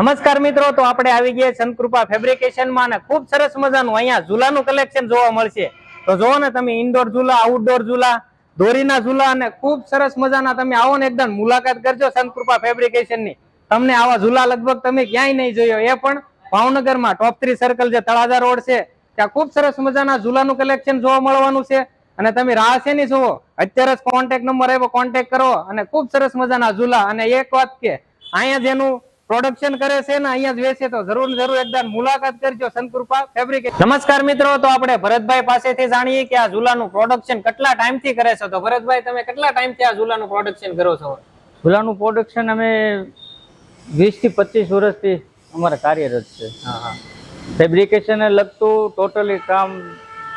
નમસ્કાર મિત્રો, તો આપણે આવી ગયા સંતકૃપા ફેબ્રિકેશનમાં અને ખૂબ સરસ મજાનું અહીંયા ઝૂલાનું કલેક્શન જોવા મળશે. તો જોવો ને તમે ઇન્ડોર ઝૂલા આઉટડોર ઝૂલા, દોરીના ઝૂલા અને ખૂબ સરસ મજાના તમે આવો ને એકદમ મુલાકાત કરજો સંતકૃપા ફેબ્રિકેશનની તમને આવા ઝૂલા લગભગ તમે ક્યાંય નહીં જોયો. એ પણ ભાવનગરમાં ટોપ થ્રી સર્કલ જે તળાજા રોડ છે, ત્યાં ખૂબ સરસ મજાના ઝૂલાનું કલેક્શન જોવા મળવાનું છે. અને તમે રાહ છે નહીં જુઓ, અત્યારે જ કોન્ટેક નંબર આવ્યો કોન્ટેક્ટ કરો અને ખૂબ સરસ મજાના ઝૂલા. અને એક વાત કે, અહીંયા જેનું પ્રોડક્શન કરે છે ને અહીંયા જ વેચે તો જરૂર જરૂર એકદમ મુલાકાત કરજો સંતકૃપા ફેબ્રિક નમસ્કાર મિત્રો તો આપણે ભરતભાઈ પાસેથી જાણીએ કે આ ઝૂલાનું પ્રોડક્શન કેટલા ટાઈમથી કરે છે? તો ભરતભાઈ તમે કેટલા ટાઈમથી આ ઝૂલાનું પ્રોડક્શન કરો છો? ઝૂલાનું પ્રોડક્શન અમે વીસથી પચીસ વર્ષથી અમારે કાર્યરત છે. ફેબ્રિકેશનને લગતું ટોટલી કામ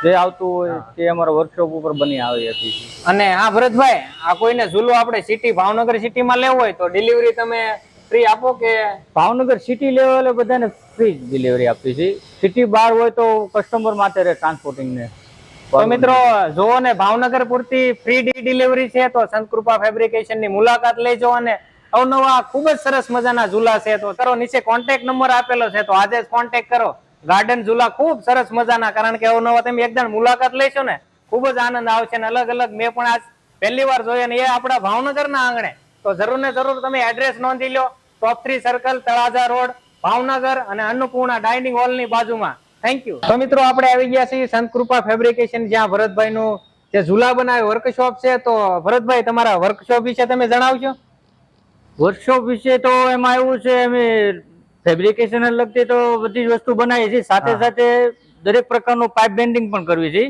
જે આવતું હોય તે અમારા વર્કશોપ ઉપર બની આવી હતી. અને હા ભરતભાઈ આ કોઈને ઝૂલો આપણે સિટી ભાવનગર સિટીમાં લેવો હોય તો ડિલિવરી તમે ફ્રી આપો કે? ભાવનગર સિટી લેવલે બધાને ફ્રી ડિલિવરી આપી છે. સિટી બહાર હોય તો કસ્ટમર માટે રહે ટ્રાન્સપોર્ટિંગ ને. તો મિત્રો જો ને ભાવનગર પૂરતી ફ્રી ડિલિવરી છે તો સંતકૃપા ફેબ્રિકેશનની મુલાકાત લેજો અને અવનવા ખૂબ જ સરસ મજાના ઝૂલા છે તો કરો નીચે કોન્ટેક્ટ નંબર આપેલો છે તો આજે જ કોન્ટેક્ટ કરો. ગાર્ડન ઝૂલા ખૂબ સરસ મજાના કારણ કે અવનવા તમે એકદમ મુલાકાત લેશો ને ખૂબ જ આનંદ આવશે ને અલગ અલગ મેં પણ આજ પહેલી વાર જોયા ને એ આપણા ભાવનગરના આંગણે. તો જરૂર ને જરૂર તમે એડ્રેસ નોંધી લો. Top three circle Talaja road Bhavnagar અને અન્નપૂર્ણા ડાઇનિંગ હોલની બાજુમાં. થેન્ક યુ તો મિત્રો આપણે આવી ગયા છીએ સંતકૃપા ફેબ્રિકેશન જ્યાં ભરતભાઈ નું જે ઝુલા બનાવે વર્કશોપ છે તો ભરતભાઈ તમારા વર્કશોપ વિશે તમે જણાવશો વર્કશોપ વિશે તો એમાં એવું છે અમે ફેબ્રિકેશન લગતી તો બધી જ વસ્તુ બનાવીએ છીએ. સાથે સાથે દરેક પ્રકારનું પાઇપ બેન્ડિંગ પણ કરવી છે.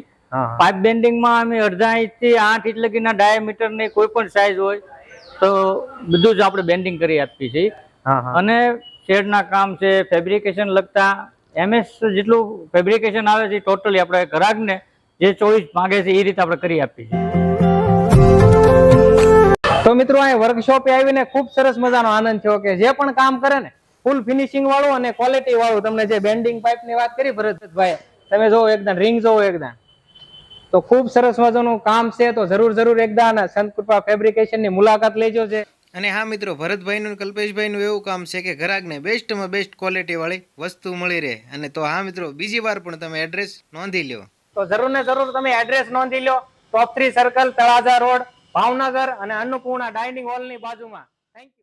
પાઇપ બેન્ડિંગમાં અમે અડધા ઇંચથી આઠ ઇંચ લગીના ડાયામીટરની કોઈ પણ સાઇઝ હોય તો બધું જ આપણે બેન્ડિંગ કરી આપીએ છીએ. અને શેડના કામ છે ફેબ્રિકેશન લગતા એમએસ જેટલું ફેબ્રિકેશન આવે છે ટોટલી આપણે ઘરાકને જે ચોઈસ માંગે છે એ રીતે આપણે કરી આપીએ છીએ. તો મિત્રો અહીં વર્કશોપે આવીને ખૂબ સરસ મજાનો આનંદ થયો કે જે પણ કામ કરે ને ફૂલ ફિનિશિંગ વાળું અને ક્વોલિટી વાળું તમને જે બેન્ડિંગ પાઇપની વાત કરી ભરતભાઈ તમે જોવો એકદમ રિંગ જોવો એકદમ. તો ખૂબ સરસ મજાનું કામ છે તો જરૂર જરૂર એકદમ સંતકૃપા ફેબ્રિકેશનની મુલાકાત લેજો છે અને હા મિત્રો ભરતભાઈનું કલ્પેશભાઈનું એવું કામ છે કે ગ્રાહકને બેસ્ટમાં બેસ્ટ ક્વોલિટી વાળી વસ્તુ મળી રહે. અને તો હા મિત્રો બીજી વાર પણ તમે એડ્રેસ નોંધી લ્યો. તો જરૂર ને જરૂર તમે એડ્રેસ નોંધી લો top three circle Talaja road Bhavnagar અને અન્નપૂર્ણા ડાઇનિંગ હોલની બાજુમાં. Thank you